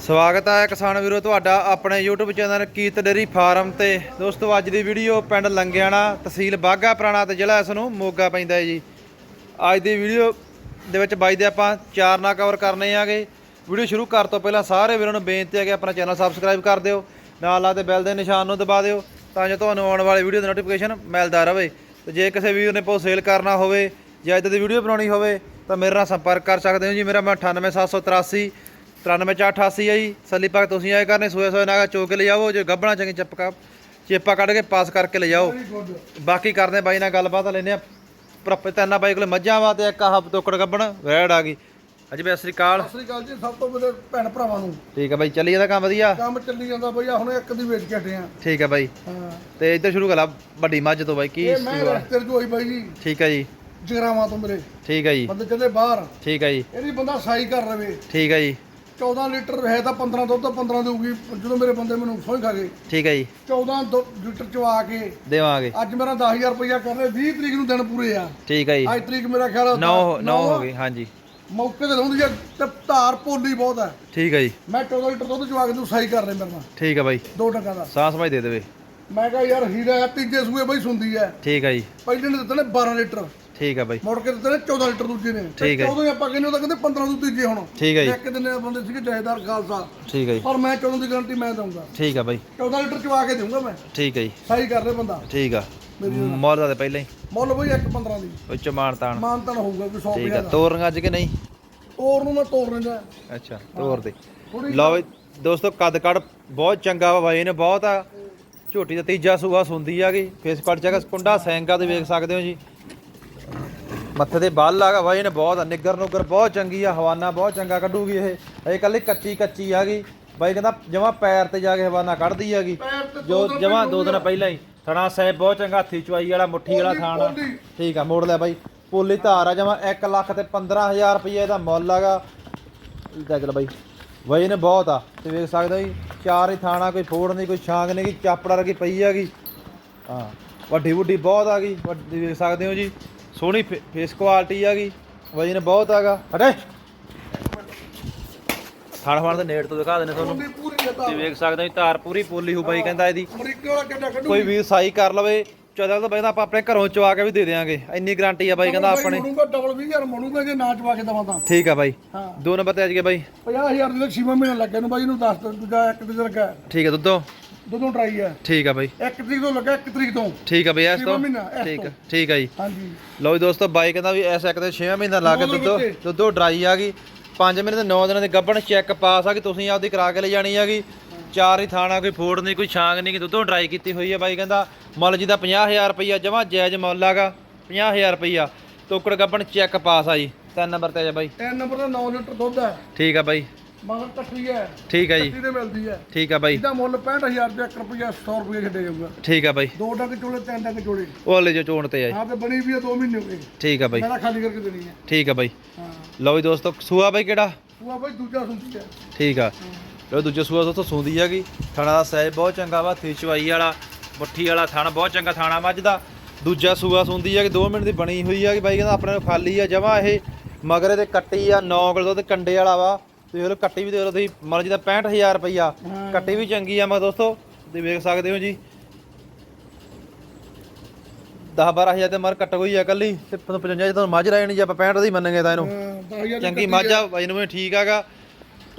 ਸਵਾਗਤ ਹੈ ਕਿਸਾਨ ਵੀਰੋ, ਤੁਹਾਡਾ ਆਪਣੇ YouTube ਚੈਨਲ ਕੀਤ ਡੇਰੀ ਫਾਰਮ ਤੇ। ਦੋਸਤੋ, ਅੱਜ ਦੀ ਵੀਡੀਓ ਪਿੰਡ ਲੰਗਿਆਣਾ ਤਹਿਸੀਲ ਬਾਗਾ ਪੁਰਾਣਾ ਤੇ ਜ਼ਿਲ੍ਹਾ ਇਸ ਨੂੰ ਮੋਗਾ ਪੈਂਦਾ ਹੈ ਜੀ। ਅੱਜ ਦੀ ਵੀਡੀਓ ਦੇ ਵਿੱਚ ਬਾਈ ਦੇ ਆਪਾਂ ਚਾਰ ਨਾ ਕਵਰ ਕਰਨੇ ਆਗੇ। ਵੀਡੀਓ ਸ਼ੁਰੂ ਕਰਨ ਤੋਂ ਪਹਿਲਾਂ ਸਾਰੇ ਵੀਰਾਂ ਨੂੰ ਬੇਨਤੀ ਹੈ ਕਿ ਆਪਣਾ ਚੈਨਲ ਸਬਸਕ੍ਰਾਈਬ ਕਰ ਦਿਓ, ਨਾਲ ਲਾਤੇ ਬੈਲ ਦੇ ਨਿਸ਼ਾਨ ਨੂੰ ਦਬਾ ਦਿਓ, ਤਾਂ ਜੋ ਤੁਹਾਨੂੰ ਆਉਣ ਵਾਲੀ ਵੀਡੀਓ ਦੀ ਨੋਟੀਫਿਕੇਸ਼ਨ ਮਿਲਦਾ ਰਹੇ। ਤੇ ਜੇ ਕਿਸੇ ਵੀਰ ਨੇ ਪੋ ਸੇਲ ਕਰਨਾ ਹੋਵੇ ਜਾਂ ਇਦਾਂ ਦੀ ਵੀਡੀਓ ਬਣਾਉਣੀ ਹੋਵੇ, ਤਾਂ ਮੇਰੇ ਨਾਲ ਸੰਪਰਕ ਕਰ ਸਕਦੇ ਹੋ ਜੀ। ਮੇਰਾ ਮੈਂ 98783 93488 ਹੈ ਜੀ। ਸੱਲੀ ਪਾਕ ਤੁਸੀਂ ਆਏ ਕਰਨੇ ਸੋਏ ਸੋਏ ਨਾਗਾ ਚੋਕ ਕੇ ਲਿਜਾਓ ਜੇ ਗੱਬਣਾ ਚੰਗੀ ਚੱਪਕਾ ਚੇਪਾ ਕੱਢ ਕੇ ਪਾਸ ਕਰਕੇ ਲਿਜਾਓ ਬਾਕੀ ਕਰਦੇ ਬਾਈ ਨਾਲ ਗੱਲਬਾਤ ਲੈਨੇ ਆ। ਪ੍ਰੋਪਰ ਤੈਨਾ ਬਾਈ ਕੋਲੇ ਮੱਝਾਂ ਵਾ ਤੇ ਇੱਕ ਆਹ ਤੋਕੜ ਗੱਬਣ ਵੈੜ ਆ ਗਈ। ਅੱਜ ਬਈ ਸਤਿ ਸ੍ਰੀ ਅਕਾਲ। ਸਤਿ ਸ੍ਰੀ ਅਕਾਲ ਜੀ ਸਭ ਤੋਂ ਪਹਿਲੇ ਭੈਣ ਭਰਾਵਾਂ ਨੂੰ। ਠੀਕ ਹੈ ਬਾਈ ਚੱਲੀ ਜਾਂਦਾ ਕੰਮ ਵਧੀਆ? ਕੰਮ ਚੱਲੀ ਜਾਂਦਾ ਬਈ ਆਹ ਹੁਣ ਇੱਕ ਦੀ ਵੇਚ ਕੇ ਹਟੇ ਆ। ਠੀਕ ਹੈ ਬਾਈ। ਹਾਂ। ਤੇ ਇੱਧਰ ਸ਼ੁਰੂ ਕਰ ਲਾ ਵੱਡੀ ਮੱਝ ਤੋਂ ਬਾਈ ਕੀ ਇਹ ਮੈਂ ਰਸਤੇ ਚ ਹੋਈ ਬਾਈ ਜੀ। ਠੀਕ ਹੈ ਜੀ। ਜਗਰਾਵਾਂ ਤੋਂ ਮੇਰੇ। ਠੀਕ ਹੈ ਜੀ। ਬੰਦੇ ਚੱਲੇ ਬਾਹਰ। ਠੀਕ ਹੈ ਜੀ। ਇਹਦੀ ਬੰਦਾ ਸਾਈ ਕਰ ਰਵੇ। ਠੀਕ ਹੈ ਜੀ। 14 ਲੀਟਰ ਹੈ ਤਾਂ 15 ਦੁੱਧ ਤਾਂ 15 ਦੇਊਗੀ। ਜਦੋਂ ਮੇਰੇ ਬੰਦੇ ਮੈਨੂੰ ਸੋਈ ਖਾ ਗਏ। ਠੀਕ ਹੈ ਜੀ। 14 ਦੁ- ਲੀਟਰ ਚਵਾ ਕੇ ਦੇਵਾਂਗੇ। ਅੱਜ ਮੇਰਾ 10000 ਰੁਪਇਆ ਕਰ ਰਹੇ। 20 ਤਰੀਕ ਨੂੰ ਦਿਨ ਪੂਰੇ ਆ। ਠੀਕ ਹੈ ਜੀ। ਅੱਜ ਤਰੀਕ ਮੇਰਾ ਖਿਆਲ 9 9 ਹੋ ਗਈ ਹਾਂਜੀ। ਮੌਕੇ ਤੇ ਲਾਉਂਦੀ ਆ ਤੇ ਧਾਰ ਪੋਲੀ ਬਹੁਤ ਹੈ ਠੀਕ ਹੈ ਜੀ। ਮੈਂ 14 ਲੀਟਰ ਦੁੱਧ ਚਵਾ ਕੇ ਤੂੰ ਸਾਈ ਕਰ ਰਹੇ ਮੇਰੇ ਨਾਲ। ਠੀਕ ਹੈ ਬਾਈ। ਦੋ ਟਕਾ ਦਾ। ਸਾਹ ਸਮਝ ਦੇ ਦੇਵੇ। ਮੈਂ ਕਿਹਾ ਯਾਰ ਹੀਰਾ ਆ, ਤੀਜੇ ਸੂਏ ਬਈ ਸੁੰਦੀ ਹੈ ਠੀਕ ਹੈ ਜੀ। ਪਹਿਲੇ ਨੇ ਦਿੱਤੇ ਨੇ 12 ਲੀਟਰ। ਠੀਕ ਹੈ ਬਾਈ। ਮੁੜ ਕੇ ਦਿੱਤੇ ਨੇ 14 ਲੀਟਰ ਦੂਜੇ ਨੇ। ਤੇ ਠੀਕ ਹੈ। 14 ਹੀ ਆਪਾਂ ਕਹਿੰਦੇ ਉਹ ਤਾਂ ਕਹਿੰਦੇ 15 ਤੋਂ ਤੀਜੇ ਹੁਣ। ਠੀਕ ਹੈ ਜੀ। ਇੱਕ ਦਿਨ ਦੇ ਬੰਦੇ ਸੀਗੇ ਜਹੇਦਾਰ ਖਾਲਸਾ। ਠੀਕ ਹੈ ਜੀ। ਪਰ ਮੈਂ 14 ਦੀ ਗਾਰੰਟੀ ਮੈਂ ਦਊਂਗਾ। ਠੀਕ ਹੈ ਬਾਈ। 14 ਲੀਟਰ ਚਵਾ ਕੇ ਦੇਊਂਗਾ ਮੈਂ। ਠੀਕ ਹੈ ਜੀ। ਸਹੀ ਕਰ ਲੈ ਬੰਦਾ। ਠੀਕ ਆ। ਮੁੱਲ ਦਾ ਪਹਿਲਾਂ ਹੀ। ਮੁੱਲ ਬਈ ਇੱਕ 15 ਦੀ। ਉੱਚ ਮਾਨ ਤਾਣ ਮਾਨਤਨ ਹੋਊਗਾ ਕੋਈ 100 ਠੀਕ ਆ। ਦਾ। ਅੱਜ ਕਿ ਨਹੀਂ? ਤੋਰ ਨੂੰ ਮੈਂ ਤੋਰ ਲੈਂਦਾ। ਅੱਛਾ ਤੋਰ ਦੇ। ਥੋੜੀ ਲਓ ਵੀ ਦੋਸਤੋ ਕੱਦ ਕੱਦ ਬਹੁਤ ਚੰਗਾ ਵਾ ਬਾਈ ਨੇ ਬਹੁਤ ਆ। ਝੋਟੀ ਦਾ ਤੀਜਾ ਸੂਆ ਸੁੰਦੀ ਆ ਗਈ। ਫੇਸ ਕੱਟ ਜਗਾ ਕੁੰਡਾ ਸੈਂਗਾ ਤੇ ਵੇਖ ਸਕਦੇ ਹੋ ਜੀ। ਮੱਥੇ ਦੇ ਬੱਲ ਆਗਾ ਬਾਈ ਨੇ ਬਹੁਤ ਨਿੱਗਰ ਨੁੱਗਰ ਬਹੁਤ ਚੰਗੀ ਆ ਹਵਾਨਾ ਬਹੁਤ ਚੰਗਾ ਕੱਢੂਗੀ ਇਹ। ਇਹ ਕੱਲੀ ਕੱਚੀ ਕੱਚੀ ਆ ਗਈ ਬਾਈ ਕਹਿੰਦਾ ਜਮਾ ਪੈਰ ਤੇ ਜਾ ਕੇ ਹਵਾਨਾ ਕੱਢਦੀ ਹੈਗੀ ਜੋ ਦੋ ਜਮਾ ਦੋ ਦਿਨ ਪਹਿਲਾਂ ਹੀ। ਥਣਾ ਸਾਹਿਬ ਬਹੁਤ ਚੰਗਾ ਹੱਥੀ ਚੁਆਈ ਵਾਲਾ ਮੁੱਠੀ ਵਾਲਾ ਥਾਣ। ਠੀਕ ਆ ਮੋੜ ਲਿਆ ਬਾਈ। ਪੋਲੀ ਧਾਰ ਆ ਜਮਾ 1 ਲੱਖ ਤੇ 15000 ਰੁਪਏ ਇਹਦਾ ਮੁੱਲ ਆਗਾ। ਦੇਖ ਲੈ ਬਾਈ। ਵਜਨ ਨੇ ਬਹੁਤ ਆ। ਤੇ ਵੇਖ ਸਕਦੇ ਜੀ ਚਾਰ ਹੀ ਥਾਣਾ ਕੋਈ ਫੋੜ ਨਹੀਂ ਕੋਈ ਛਾਂਗ ਨਹੀਂ ਕਿ ਚਾਪੜਾ ਰਗੀ ਪਈ ਹੈਗੀ ਹਾਂ ਵੱਡੀ ਵੱਡੀ ਬਹੁਤ ਆ ਗਈ ਵੱਡੀ ਵੇਖ ਸਕਦੇ ਹੋ ਜੀ। ਸੋਹਣੀ ਫੇਸ ਕੁਆਲਿਟੀ ਆ ਗਈ ਵਜਨ ਬਹੁਤ ਆਗਾ ਹਟੇ। ਥਾਣ ਫਾਣ ਦੇ ਨੇੜ ਤੋਂ ਦਿਖਾ ਦਿੰਦੇ ਤੁਹਾਨੂੰ। ਤਾਂ ਵੇਖ ਸਕਦੇ ਹੋ ਜੀ ਧਾਰ ਪੂਰੀ ਪੋਲੀ ਹੋ ਬਾਈ ਕਹਿੰਦਾ ਇਹਦੀ। ਕੋਈ ਵੀਰ ਸਾਈ ਕਰ ਲਵੇ ਚੌਦਾਂ ਤੋਂ ਪਹਿਲਾਂ ਆਪਾਂ ਆਪਣੇ ਘਰੋਂ ਚਵਾ ਕੇ ਵੀ ਦੇ ਦੇਵਾਂਗੇ ਇੰਨੀ ਗਾਰੰਟੀ ਆ ਬਾਈ ਕਹਿੰਦਾ ਆਪਣੇ। ਮਣੂਗਾ ਡਬਲ 20000 ਮਣੂਗਾ ਜੇ ਨਾ ਚਵਾ ਕੇ ਦਵਾਂ ਤਾਂ। ਠੀਕ ਆ ਬਾਈ। ਦੋ ਨੰਬਰ ਤੇ ਅੱਜ ਕੇ ਬਾਈ। 50000 ਦੇ 6 ਮਹੀਨੇ ਲੱਗੇ ਨੂੰ ਬਾਈ ਨੂੰ ਦੱਸ ਦ- ਦੂਜਾ ਇੱਕ ਦਿਨ ਲੱਗਾ ਠੀਕ ਆ ਦੁੱਧੋ। ਦੁੱਧੋਂ ਟਰਾਈ ਹੈ ਠੀਕ ਆ ਬਾਈ। ਇੱਕ ਤਰੀਕ ਤੋਂ ਲੱਗਾ ਇੱਕ ਤਰੀਕ ਤੋਂ। ਠੀਕ ਆ ਬਈ ਇਸ ਤੋਂ? ਠੀਕ ਆ। ਠੀਕ ਆ ਜੀ। ਹਾਂਜੀ। ਲਓ ਜੀ ਦੋਸਤੋ ਬਾਈ ਕਹਿੰਦਾ ਵੀ ਐਸ ਇੱਕ ਤੇ 6 ਮਹੀਨਾ ਲਾ ਕੇ ਦੁੱਧੋ। ਦੁੱਧੋ ਡਰਾਈ ਆ ਗਈ। 5 ਮਹੀਨੇ ਤੇ 9 ਦਿਨਾਂ ਦੀ ਗੱਭਣ ਚੈੱਕ ਪਾਸ ਆ ਗਈ ਤੁਸੀਂ ਆਪਦੀ ਕਰਾ ਕੇ ਲੈ ਜਾਣੀ ਹੈਗੀ ਚਾਰ ਹੀ ਥਾਣਾ ਕੋਈ ਫੋੜ ਨਹੀਂ ਕੋਈ ਛਾਂਗ ਨਹੀਂ ਕਿ ਦੁੱਧੋਂ ਡਰਾਈ ਕੀਤੀ ਹੋਈ ਹੈ ਬਾਈ ਕਹਿੰਦਾ। ਮੁੱਲ ਜੀ ਦਾ 50000 ਰੁਪਈਆ ਜਮਾ ਜਾਇਜ਼ ਮੁੱਲ ਆਗਾ। 50000 ਰੁਪਈਆ। ਤੋਕੜ ਗੱਭਣ ਚੈੱਕ ਪਾਸ ਆ ਜੀ। ਤਿੰਨ ਨੰਬਰ ਤੇ ਆ ਜਾ ਬਾਈ। ਤਿੰਨ ਨੰਬਰ ਦਾ 9 ਲੀਟਰ ਦੁੱਧ ਹੈ ਠੀਕ ਆ ਬਾਈ। ਮਗਰ ਕੱਟੀ ਹੈ। ਠੀਕ ਆ ਜੀ। ਤੇ ਮਿਲਦੀ ਹੈ। ਠੀਕ ਆ ਬਾਈ। ਇਹਦਾ ਮੁੱਲ 65000 ਰੁਪਏ 1 ਰੁਪਿਆ 100 ਰੁਪਏ ਛੱਡੇ ਜਾਊਗਾ। ਠੀਕ ਆ ਬਾਈ। ਦੋ ਡੰਗ ਚੋਲੇ ਤਿੰਨ ਡੰਗ ਚੋਲੇ। ਉਹ ਲੈ ਜੋ ਚੋਣ ਤੇ ਜੀ। ਹਾਂ ਤੇ ਬਣੀ ਵੀ ਹੈ 2 ਮਹੀਨੇ ਹੋ ਗਏ। ਠੀਕ ਆ ਬਾਈ। ਮੇਰਾ ਖਾਲੀ ਕਰਕੇ ਦੇਣੀ ਹੈ। ਠੀਕ ਆ ਬਾਈ। ਹਾਂ। ਲਓ ਜੀ ਦੋਸਤੋ ਸੂਆ ਬਾਈ ਕਿਹੜਾ? ਉਹ ਆ ਬਾਈ ਦੂਜਾ ਸੁਣਦੀ ਹੈ। ਠੀਕ ਆ। ਲੋ ਦੂਜੇ ਸੂਆ ਤੋਂ ਸੁੰਦੀ ਹੈਗੀ। ਥਾਣਾ ਦਾ ਸਾਈਜ਼ ਬਹੁਤ ਚੰਗਾ ਵਾ ਥੀ ਚਵਾਈ ਵਾਲਾ ਮੁੱਠੀ ਵਾਲਾ ਥਣ ਬਹੁਤ ਚੰਗਾ ਥਾਣਾ ਮੱਝ ਦਾ। ਦੂਜਾ ਸੂਆ ਸੁੰਦੀ ਹੈਗੀ 2 ਮਿੰਟ ਦੀ ਬਣੀ ਹੋਈ ਹੈਗੀ ਬਾਈ ਕਹਿੰਦਾ ਆਪਣੇ ਨੂੰ ਖਾਲੀ ਆ ਜਮਾ ਇਹ। ਮਗਰੇ ਤੇ ਕੱਟੀ ਆ 9 ਕਿਲੋ ਤੇ ਕੰਡੇ ਵਾਲਾ ਵਾ। ਤੇ ਲੋ ਕੱਟੀ ਵੀ ਦੇ ਲੋ ਤੁਸੀਂ ਮਰਜ਼ੀ ਦਾ 65000 ਰੁਪਈਆ। ਕੱਟੀ ਵੀ ਚੰਗੀ ਆ ਮੈਂ ਦੋਸਤੋ ਤੁਸੀਂ ਵੇਖ ਸਕਦੇ ਹੋ ਜੀ। 10 12000 ਤੇ ਮਰ ਕੱਟ ਹੋਈ ਆ ਕੱਲੀ ਤੇ 55 ਜੇ ਤੁਹਾਨੂੰ ਮੱਝ ਰਹਿਣੀ ਜੇ ਆਪਾਂ 65 ਦੀ ਮੰਨਾਂਗੇ ਤਾਂ ਇਹਨੂੰ। ਹਾਂ 10000 ਚੰਗੀ ਮੱਝ ਆ ਬਾਈ ਨੂੰ ਠੀਕ ਹੈਗਾ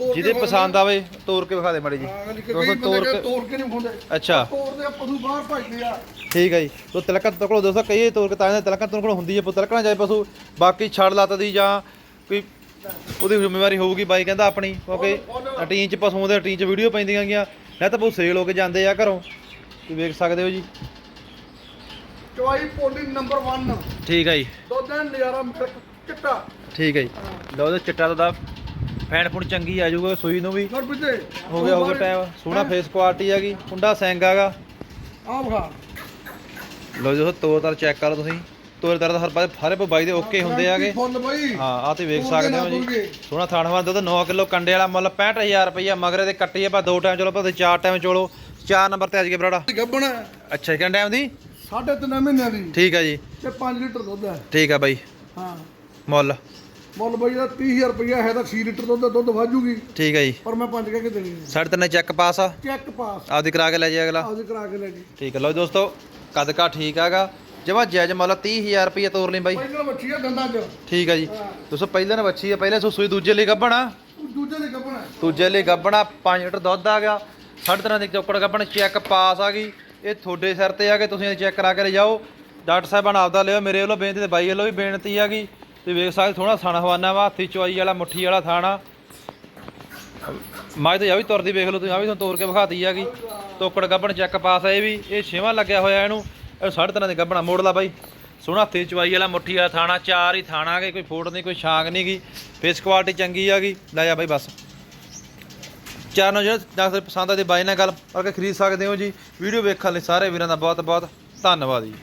ਜਿਹਦੇ ਪਸੰਦ ਆਵੇ ਤੋੜ ਕੇ ਵਿਖਾ ਦੇ ਮਾੜੀ ਜੀ। ਦੋਸਤੋ ਤੋੜ ਕਿ ਤੋੜ ਕੇ ਨਹੀਂ ਹੁੰਦੇ ਅੱਛਾ। ਤੋੜਦੇ ਪਸ਼ੂ ਬਾਹਰ ਭੱਜਦੇ ਆ। ਠੀਕ ਹੈ ਜੀ। ਤੋ ਤਿਲਕਤ ਤੋਂ ਕੋਲ ਦੋਸਤੋ ਕਈ ਤੋੜ ਕੇ ਤਾਂ ਤਿਲਕਤ ਤੋਂ ਕੋਲ ਹੁੰਦੀ ਹੈ ਪੁੱਤ ਤਿਲਕਣਾ ਚਾਹੇ ਪਸ਼ੂ ਬਾਕੀ ਛੜ ਲੱਤ ਦੀ ਜਾਂ ਕੋਈ ਉਹਦੀ ਜ਼ਿੰਮੇਵਾਰੀ ਹੋਊਗੀ ਬਾਈ ਕਹਿੰਦਾ ਆਪਣੀ ਕਿਉਂਕਿ ਟੀਨ ਚ ਪਸ਼ੂਆਂ ਦੇ ਟੀਨ ਚ ਵੀਡੀਓ ਪੈਂਦੀਆਂ ਗੀਆਂ ਨਹੀਂ ਤਾਂ ਬਹੁਤ ਸੇਲ ਹੋ ਕੇ ਜਾਂਦੇ ਆ ਘਰੋਂ। ਤੁਸੀਂ ਵੇਖ ਸਕਦੇ ਹੋ ਜੀ। ਚਵਾਈ ਪੋਲੀ ਨੰਬਰ 1 ਠੀਕ ਹੈ ਜੀ। ਦੁੱਧ ਐਨ ਨਜ਼ਾਰਾ ਮਿਲਕ ਚਿੱਟਾ। ਠੀਕ ਹੈ ਜੀ। ਲਓ ਉਹਦਾ ਚਿੱਟਾ ਦਾ ਫੈਨ ਫੁਣ ਚੰਗੀ ਆ ਜਾਊਗਾ ਸੂਈ ਨੂੰ ਵੀ। ਹੋ ਗਿਆ ਹੋ ਗਿਆ ਟਾਈਮ ਸੋਹਣਾ ਫੇਸ ਕੁਆਲਿਟੀ ਹੈਗੀ ਕੁੰਡਾ ਸੈਂਗ ਹੈਗਾ ਆ ਵਖਾ। ਲਓ ਜੀ ਤੋਰ ਤਾਰ ਚੈੱਕ ਕਰੋ ਤੁਸੀਂ। ਤੋਰ ਤਾਰ ਦਾ ਹਰ ਪਾਸੇ ਸਾਰੇ ਬਾਈ ਦੇ ਓਕੇ ਹੁੰਦੇ ਆਗੇ। ਫੁੱਲ ਬਾਈ। ਹਾਂ ਆ ਤੇ ਵੇਖ ਸਕਦੇ ਹੋ ਜੀ। ਸੋਹਣਾ ਥਾਣਵਾ ਦੁੱਧ 9 ਕਿਲੋ ਕੰਡੇ ਵਾਲਾ ਮੁੱਲ 65000 ਰੁਪਈਆ ਮਗਰੇ ਤੇ ਕੱਟੀ ਆਪਾਂ ਦੋ ਟਾਈਮ ਚਲੋ ਭਾਵੇਂ ਚਾਰ ਟਾਈਮ ਚੋਲੋ। ਚਾਰ ਨੰਬਰ ਤੇ ਅੱਜ ਕੇ ਬਰਾੜਾ। ਗੱਬਣ। ਅੱਛਾ ਕਿੰਨੇ ਟਾਈਮ ਦੀ? ਸਾਢੇ ਤਿੰਨ ਮਹੀਨਿਆਂ ਦੀ। ਠੀਕ ਹੈ ਜੀ। ਤੇ 5 ਲੀਟਰ ਦੁੱਧ ਹੈ। ਠੀਕ ਆ ਬਾਈ। ਹਾਂ। ਮੁੱਲ। ਮੁੱਲ ਬਾਈ ਦਾ 30000 ਰੁਪਇਆ ਹੈ ਤਾਂ 6 ਲੀਟਰ ਦੁੱਧ ਦੁੱਧ ਵਾਜੂਗੀ। ਠੀਕ ਹੈ ਜੀ। ਪਰ ਮੈਂ ਪੰਜ ਕਹਿ ਕੇ ਦੇਣੀ ਹੈ। ਤਿੰਨ ਚੈੱਕ ਪਾਸ ਆ। ਚੈੱਕ ਪਾਸ ਆਪਦੀ ਕਰਾ ਕੇ ਲੈ ਜਾਏ ਅਗਲਾ। ਆਪਦੇ ਕਰਾ ਕੇ ਲੈ ਜੀ ਠੀਕ ਹੈ ਲਓ ਜੀ ਦੋਸਤੋ ਕਦਕਾ ਠੀਕ ਹੈਗਾ ਜਮਾ ਜਾਇਜ਼ ਮੁੱਲ 30000 ਰੁਪਏ ਤੋਰ ਲਈ ਬਾਈ। ਪਹਿਲਾਂ ਬੱਚੀ ਆ ਦੰਦਾਂ 'ਚ। ਠੀਕ ਹੈ ਜੀ। ਦੋਸਤੋ ਪਹਿਲਾਂ ਨੇ ਬੱਚੀ ਆ ਪਹਿਲੇ ਸੋ ਸੂਈ ਦੂਜੇ ਲਈ ਗੱਭਣਾ। ਦੂਜੇ ਦੇ ਕੱਪਣਾ ਦੂਜੇ ਲਈ ਗੱਭਣਾ 5 ਲੀਟਰ ਦੁੱਧ ਆ ਗਿਆ। ਸਾਢੇ ਤਿੰਨ ਦੀ ਚੌਕੜ ਗੱਭਣ ਚੈੱਕ ਪਾਸ ਆ ਗਈ। ਇਹ ਤੁਹਾਡੇ ਸਿਰ ਤੇ ਆ ਕੇ ਤੁਸੀਂ ਚੈੱਕ ਕਰਾ ਕੇ ਲੈ ਜਾਓ। ਡਾਕਟਰ ਸਾਹਿਬਾਨ ਆਪਦਾ ਲਿਓ ਮੇਰੇ ਵੱਲੋਂ ਬੇਨਤੀ ਤੇ ਬਾਈ ਵੱਲੋਂ ਵੀ ਬੇਨਤੀ ਆ ਗਈ। ਤੇ ਵੇਖ ਸਕਦੇ ਥੋੜਾ ਸਣ ਹਵਾਨਾ ਵਾ ਹੱਥੀ ਚੁਆਈ ਵਾਲਾ ਮੁੱਠੀ ਵਾਲਾ ਥਾਣਾ ਮਾਈ ਤਾਂ ਆ ਵੀ ਤੁਰਦੀ ਵੇਖ ਲਓ ਤੁਸੀਂ ਆ ਵੀ ਤੁਹਾਨੂੰ ਤੋਰ ਕੇ ਵਿਖਾਤੀ ਆ ਗਈ। ਤੋਕੜ ਗੱਭਣ ਚੈੱਕ ਪਾਸ ਆ ਇਹ ਵੀ ਇਹ ਛੇਵਾਂ ਲੱਗਿਆ ਹੋਇਆ ਇਹਨੂੰ। ਇਹ ਸਾਰੇ ਤਰ੍ਹਾਂ ਦੇ ਗੱਭਣਾ, ਮੋੜ ਲਾ ਬਾਈ। ਸੋਹਣਾ ਹੱਥੀ ਚੁਆਈ ਵਾਲਾ ਮੁੱਠੀ ਵਾਲਾ ਥਾਣਾ, ਚਾਰ ਹੀ ਥਾਣਾ ਗੇ ਕੋਈ ਫੋਟ ਨਹੀਂ, ਕੋਈ ਛਾਂਗ ਨਹੀਂ ਗੀ। ਫੇਸ ਕੁਆਲਿਟੀ ਚੰਗੀ ਆ ਗਈ ਲੈ ਜਾ ਬਾਈ ਬਸ। ਚਾਰ ਨੂੰ ਜਿਹੜਾ ਡਾਕਟਰ ਪਸੰਦ ਆ ਤੇ ਬਾਈ ਨਾਲ ਗੱਲ ਕਰਕੇ ਖਰੀਦ ਸਕਦੇ ਹੋ ਜੀ। ਵੀਡੀਓ ਵੇਖਣ ਲਈ ਸਾਰੇ ਵੀਰਾਂ ਦਾ ਬਹੁਤ ਬਹੁਤ ਧੰਨਵਾਦ ਜੀ।